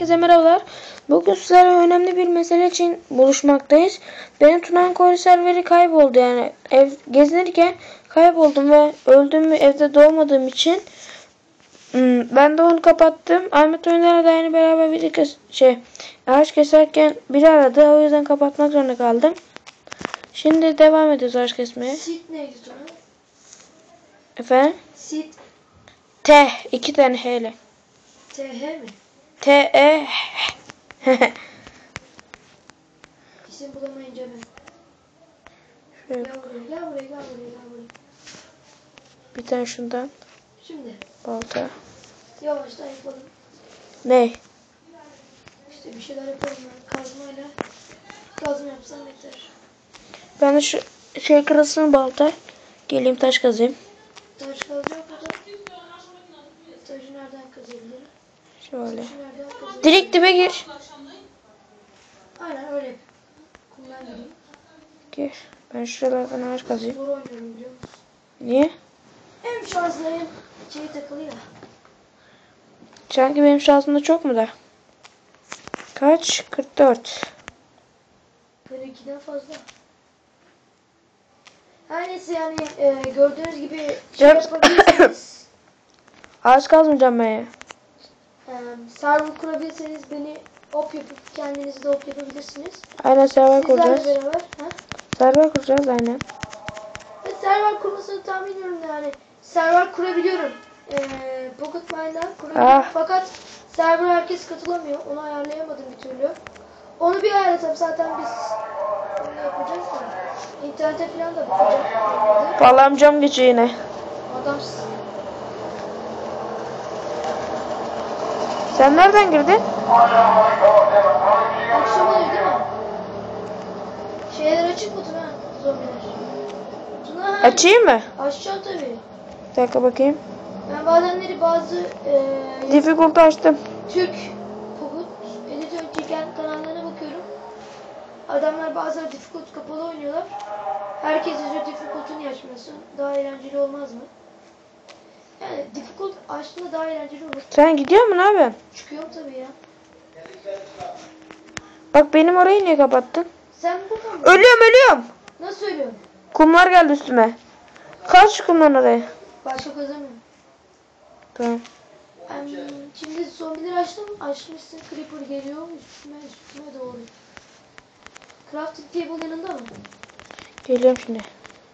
herkese merhabalar. Bugün sizlerle önemli bir mesele için buluşmaktayız. Benim Tunan Kore serveri kayboldu yani. Ev gezinirken kayboldum ve öldüm evde doğmadığım için hmm, ben de onu kapattım. Ahmet Oyunlar'la da aynı beraber bir kes şey ağaç keserken biri aradı. O yüzden kapatmak zorunda kaldım. Şimdi devam ediyoruz ağaç kesmeye. Sit neydi sonra? Efendim? Sit T. iki tane H ile. TH mi? T E İsim bulamayınca ben. Şöyle Gel buraya, gel buraya, gel buraya, gel buraya. bir tane şundan Şimdi balta. yavaştan yapalım. Ne? İşte bir şeyler yapalım ben. Kazmayla kazma yapsam yeter. Ben de şu şey kırılsın balta. Geleyim taş kazayım. Taş kazacak burada. Taşı nereden kazabilirim? Şöyle. Direkt dibe gir. Aynen öyle. Gir. Ben şuralardan ağaç kazayım. Niye? Hem şanslı hem şey takılı ya. Sanki benim şansımda çok mu da? Kaç? 44. 42'den fazla. Her neyse yani e, gördüğünüz gibi şey yapabilirsiniz. Ağaç kazmayacağım ben ya. E, server kurabilirseniz beni op yapıp kendiniz de op yapabilirsiniz. Aynen server Sizlerle kuracağız. beraber. Ha? Server kuracağız aynen. Ve server kurmasını tahmin ediyorum yani. Server kurabiliyorum. E, Pocket Mine'dan kurabiliyorum. Ah. Fakat server herkes katılamıyor. Onu ayarlayamadım bir türlü. Onu bir ayarlasam zaten biz onu yapacağız da. İnternete falan da bakacağım. Bağlamcam geçiyor yine. Adamsın. Sen nereden girdin? Akşam oluyor değil mi? Şeyler açık mı Tuna? Zombiler. Tuna ha, Açayım mı? Açacağım tabii. Bir dakika bakayım. Ben bazenleri bazı e, Difficulty açtım. Türk Pogut editör çeken kanallarına bakıyorum. Adamlar bazen difficult kapalı oynuyorlar. Herkes yazıyor difficult'u niye açmıyorsun? Daha eğlenceli olmaz mı? Yani difficult açtığında daha eğlenceli olur. Sen gidiyor musun abi? Çıkıyorum tabii ya. Bak benim orayı niye kapattın? Sen buradan mı? Ölüyorum ölüyorum. Nasıl söylüyorsun? Kumlar geldi üstüme. Kaç şu kumların oraya. Başka kazanmıyorum. Tamam. Em, şimdi zombileri açtım. Açmışsın creeper geliyor. Üstüme üstüme doğru. Crafting table yanında mı? Geliyorum şimdi.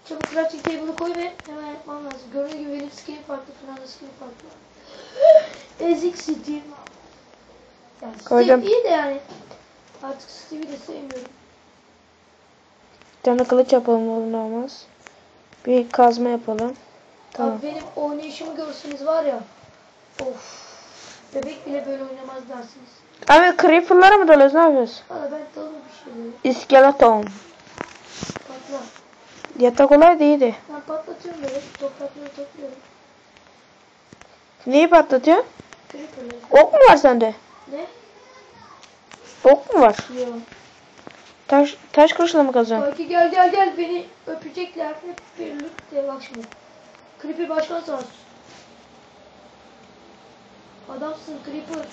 Çabuk crafting table'ı koy ve hemen yapmam lazım. Gördüğün gibi benim skinim farklı falan da skinim farklı. Ezik Steve. Yani Koydum. Steve iyi de yani. Artık Steve'i de sevmiyorum. Bir tane kılıç yapalım olur ne olmaz. Bir kazma yapalım. Tamam. Abi benim oynayışımı görseniz var ya. Of. Bebek bile böyle oynamaz dersiniz. Abi creeper'lara mı dalıyoruz ne yapıyoruz? Valla ben dalma bir şeyleri. İskeleton. Patla. Yatak olay iyiydi. Ben patlatıyorum böyle. Toprakları topluyorum. Neyi patlatıyor? Creeper'ları. Ok mu var sende? Ne? Ok mu var? Yok. Taş, taş kılıçla mı kazıyorsun? Belki gel gel gel beni öpecekler hep birlikte bak şimdi. Creeper başkan sağ olsun. Adamsın Creeper.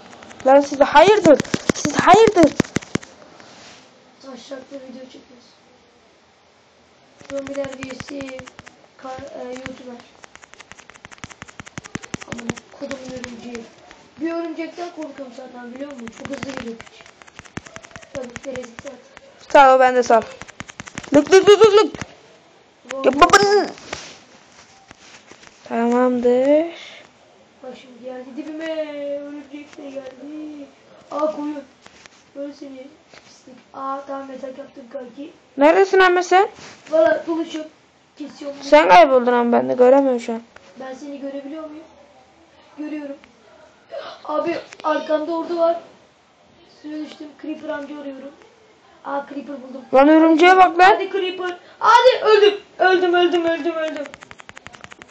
Lan siz hayırdır? Siz hayırdır? Taşraklı video çekiyoruz. Zombiler VC kar, e, YouTuber. Ama kodumun örümceği. Bir örümcekten korkuyorum zaten biliyor musun? Çok hızlı geliyor piç. Tabii gerezik zaten. Sağ ol ben de sağ ol. Lık lık lık lık lık. Yapabın. Tamamdır. Bak şimdi geldi dibime. Örümcek de geldi. Aa koyun. Seni pislik. Aa tamam yatak yaptım kanki. Neredesin ama sen? Valla buluşup kesiyorum. Sen kayboldun ama ben de göremiyorum şu an. Ben seni görebiliyor muyum? Görüyorum. Abi arkamda ordu var. Suya düştüm. Creeper amca arıyorum. Aa Creeper buldum. Lan örümceğe bak lan. Hadi Creeper. Hadi öldüm. Öldüm öldüm öldüm öldüm.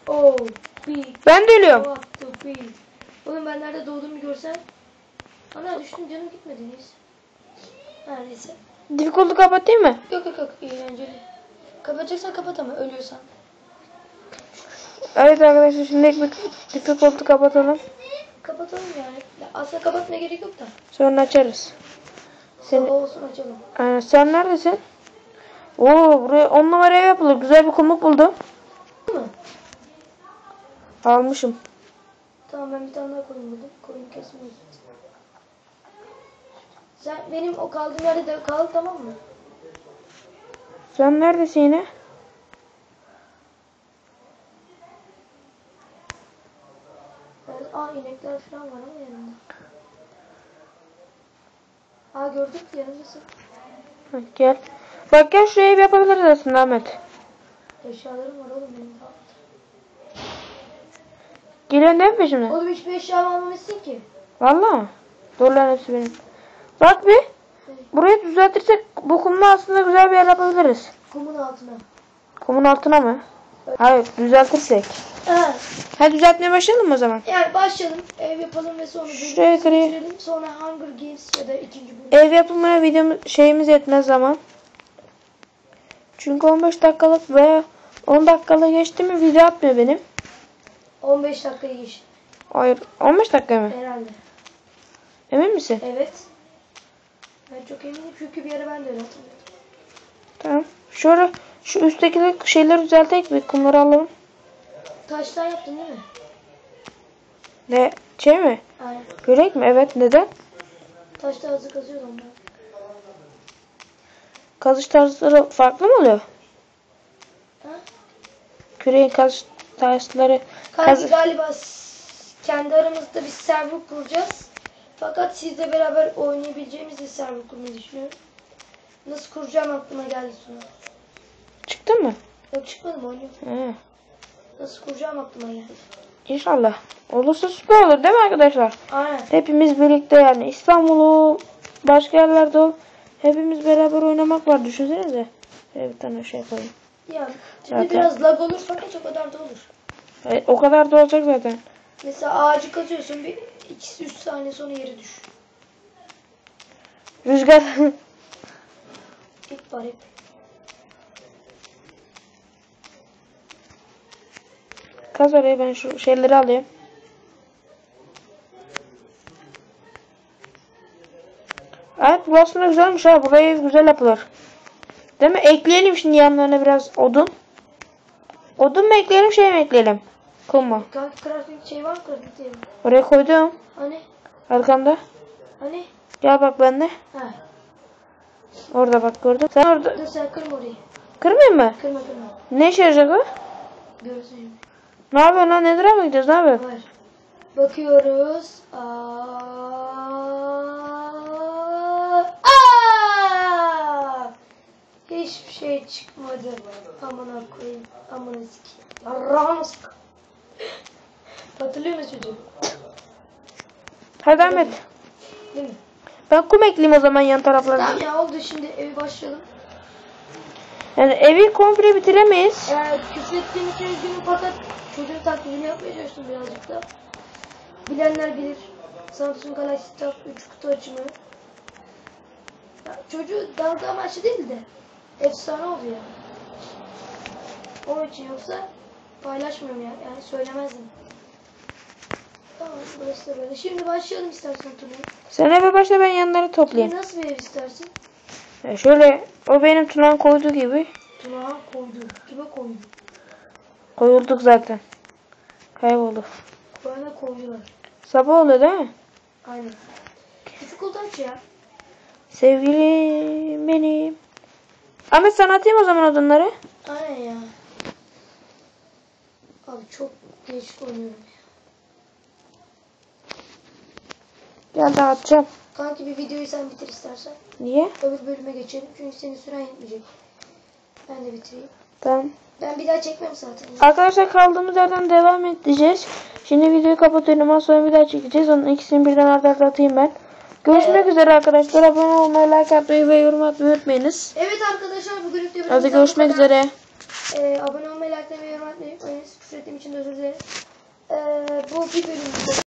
Oh. Big. Ben de ölüyorum. Big. Oğlum ben nerede doğduğumu görsen. Ana düştüm canım gitmedi neyse. Neyse. Difficulty kapatayım mı? Yok yok yok eğlenceli. Kapatacaksan kapat ama ölüyorsan. Evet arkadaşlar şimdi difficulty kapatalım. Kapatalım yani. Ya aslında kapatmaya gerek yok da. Sonra açarız. Seni, Sabah olsun açalım. Aynen. sen neredesin? Oo buraya on numara ev yapılır. Güzel bir kumluk buldum. Değil? Almışım. Tamam ben bir tane daha koyun buldum. Koyun kesmeyiz. Sen benim o kaldığım yerde de kal tamam mı? Sen neredesin yine? Evet, aa inekler falan var ama yanımda. Aa gördük yanımdasın. Heh, gel. Bak gel şuraya ev yapabiliriz aslında Ahmet. Eşyalarım var oğlum benim daha. Geliyorsun değil mi peşimden? Oğlum hiçbir eşyamı almamışsın ki. Valla. Lan hepsi benim. Bak bir. Burayı düzeltirsek bu kumla aslında güzel bir yer yapabiliriz. Kumun altına. Kumun altına mı? Hayır düzeltirsek. Evet. Hadi düzeltmeye başlayalım o zaman? Yani başlayalım. Ev yapalım ve sonra Şuraya bitirelim. Sonra Hunger Games ya da ikinci bölüm. Ev yapımına videomuz şeyimiz yetmez zaman. Çünkü 15 dakikalık veya 10 dakikalık geçti mi video atmıyor benim. 15 dakikayı geç. Hayır 15 dakika mı? Herhalde. Emin misin? Evet. Ben çok eminim çünkü bir ara ben de öyle hatırlıyorum. Tamam. Şöyle şu üstteki şeyleri düzeltelim bir kumları alalım. Taştan yaptın değil mi? Ne şey mi? Aynen. Görek mi? Evet neden? Taşta hazır kazıyordum ben. Kazış tarzları farklı mı oluyor? Ha? Küreğin kazış tarzları Kaz- galiba kendi aramızda bir server kuracağız. Fakat sizle beraber oynayabileceğimiz bir server kurmayı düşünüyorum. Nasıl kuracağım aklıma geldi sonra. çıktı mı? Yok çıkmadım oynuyorum. He. Nasıl kuracağım aklıma geldi. İnşallah. Olursa süper olur değil mi arkadaşlar? Aynen. Hepimiz birlikte yani İstanbul'u başka yerlerde ol. Hepimiz beraber oynamak var düşünsenize. Evet bir tane şey koyayım. Ya şimdi Zaten- biraz lag olur fakat o kadar da olur. E, o kadar da olacak zaten. Mesela ağacı kazıyorsun bir 2-3 saniye sonra yere düş. Rüzgar. İp var ip. Kaz oraya ben şu şeyleri alayım. Evet bu aslında güzelmiş ha. Burayı güzel yapılır. Değil mi? Ekleyelim şimdi yanlarına biraz odun. Odun mu ekleyelim şey mi ekleyelim? Mu? Kanka crafting şey var mı table? Oraya koydum. Hani? Arkanda. Hani? Gel bak bende. Ha. Orada bak gördün. Sen orada. Dur sen kırma orayı. Kırmayayım mı? Kırma kırma. Ne işe yarayacak o? Görürsün şimdi. Ne yapıyorsun lan? Nedir'e mi gidiyoruz? Ne yapıyorsun? Var. Bakıyoruz. Aa, aa! Hiçbir şey çıkmadı. Amına koyayım. Amına sikeyim. Sık. Hatırlıyor musun çocuğu? Hadi Ahmet. Değil mi? Ben kum ekleyeyim o zaman yan taraflarına. Tamam ya oldu şimdi evi başlayalım. Yani evi komple bitiremeyiz. Ee, küfür ettiğim için üzgünüm fakat çocuğun taklidini yapmaya çalıştım birazcık da. Bilenler bilir. Samsung Galaxy Tab 3 kutu açımı. Ya, çocuğu dalga amaçlı değil de efsane oldu ya. Onun için yoksa paylaşmıyorum ya. Yani söylemezdim. Tamam burası da böyle. Şimdi başlayalım istersen turnuyu. Sen eve başla ben yanları toplayayım. Şimdi nasıl bir ev istersin? Ya şöyle o benim Tuna'nın koyduğu gibi Tuna koydu. Kime koydu? koyulduk zaten. Kaybolduk. Bana koydular. Sabah oluyor değil mi? Aynen. Difficult aç ya. Sevgilim benim. Ahmet sana atayım o zaman odunları. Aynen ya. Abi çok geç oynuyorum. Gel daha atacağım. Kanki bir videoyu sen bitir istersen. Niye? Öbür bölüme geçelim. Çünkü senin süren yetmeyecek. Ben de bitireyim. Tamam. Ben bir daha çekmem zaten. Arkadaşlar kaldığımız yerden devam edeceğiz. Şimdi videoyu kapatıyorum. Sonra bir daha çekeceğiz. Onun ikisini birden arda arda atayım ben. Görüşmek üzere arkadaşlar. Abone olmayı, like atmayı ve yorum atmayı unutmayınız. Evet arkadaşlar bugünlük de Hadi görüşmek bu kadar. üzere. Ee, abone olmayı, like ve yorum atmayı unutmayınız. Küfür ettiğim için de özür dilerim. Ee, bu bir bölüm.